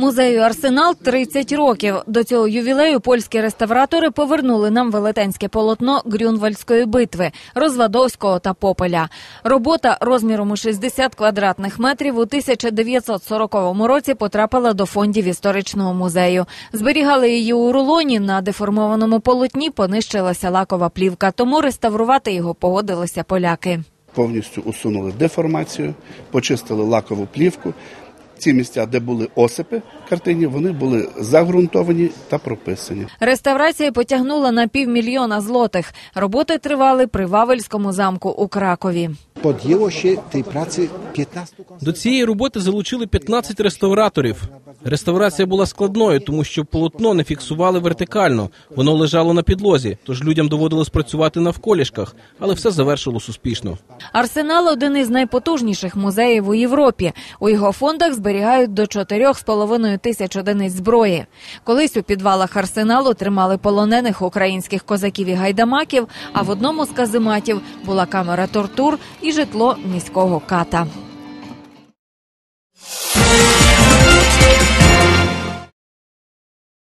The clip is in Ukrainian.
Музею Арсенал 30 років. До цього ювілею польські реставратори повернули нам велетенське полотно Грюнвальдської битви, Розвадовського та Попеля. Робота розміром у 60 квадратних метрів у 1940 році потрапила до фондів історичного музею. Зберігали її у рулоні на деформованому полотні. Понищилася лакова плівка, тому реставрувати його погодилися поляки. повністю усунули деформацію, почистили лакову плівку. Ці місця, де були осипи картині, вони були загрунтовані та прописані. Реставрація потягнула на півмільйона злотих. Роботи тривали при Вавельському замку у Кракові. Podjęło się tej pracy 15 До цієї роботи залучили 15 реставраторів. Реставрація була складною, тому що полотно не фіксували вертикально. Воно лежало на підлозі, тож людям доводилось працювати навколішках, але все завершилось успішно. Арсенал один із найпотужніших музеїв у Європі. У його фондах зберігають до 4,5 тисяч одиниць зброї. Колись у підвалах арсеналу тримали полонених українських козаків і гайдамаків. А в одному з казематів була камера тортур житло міського ката.